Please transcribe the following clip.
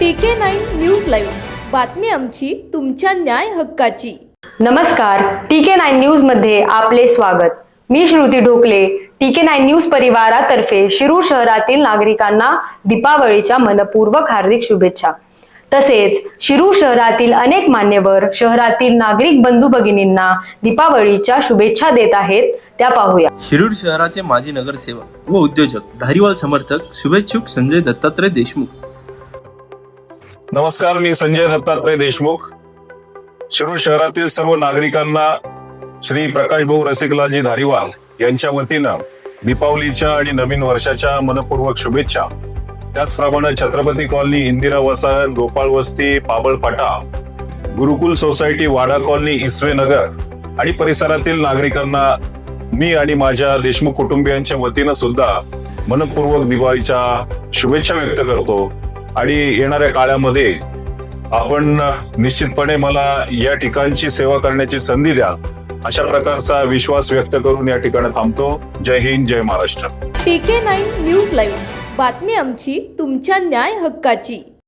पीके nine news live बातमी आमची तुमच्या न्याय हक्काची. नमस्कार टीके नाईन न्यूजमध्ये आपले स्वागत. मी श्रुती ढोकले टीके नाईन न्यूज परिवारातर्फे शिरूर शहरातील नागरिकांना दीपावळीच्या मनपूर्वक हार्दिक शुभेच्छा. तसेच शिरूर शहरातील अनेक मान्यवर शहरातील नागरिक बंधू भगिनींना दीपावळीच्या शुभेच्छा देत आहेत त्या पाहूया. शिरूर शहराचे माजी नगरसेवक व उद्योजक धारीवाल समर्थक शुभेच्छुक संजय दत्तात्रय देशमुख. नमस्कार मी संजय दत्तात्रय देशमुख. शिरूर शहरातील सर्व नागरिकांना श्री प्रकाश भाऊ रसिकलालजी धारीवाल यांच्या वतीनं दीपावलीच्या आणि नवीन वर्षाच्या मनपूर्वक शुभेच्छा. त्याचप्रमाणे छत्रपती कॉलनी इंदिरा वसाहत गोपाळ वस्ती पाबळपाटा गुरुकुल सोसायटी वाडा कॉलनी इसवे नगर आणि परिसरातील नागरिकांना मी आणि माझ्या देशमुख कुटुंबियांच्या वतीनं सुद्धा मनपूर्वक दिवाळीच्या शुभेच्छा व्यक्त करतो. आणि येणाऱ्या काळामध्ये आपण निश्चितपणे मला या ठिकाणची सेवा करण्याची संधी द्या. अशा प्रकारचा विश्वास व्यक्त करून या ठिकाणी थांबतो. Jai Hind Jai Maharashtra. PK nine news live. बातमी आमची तुमच्या न्याय हक्काची.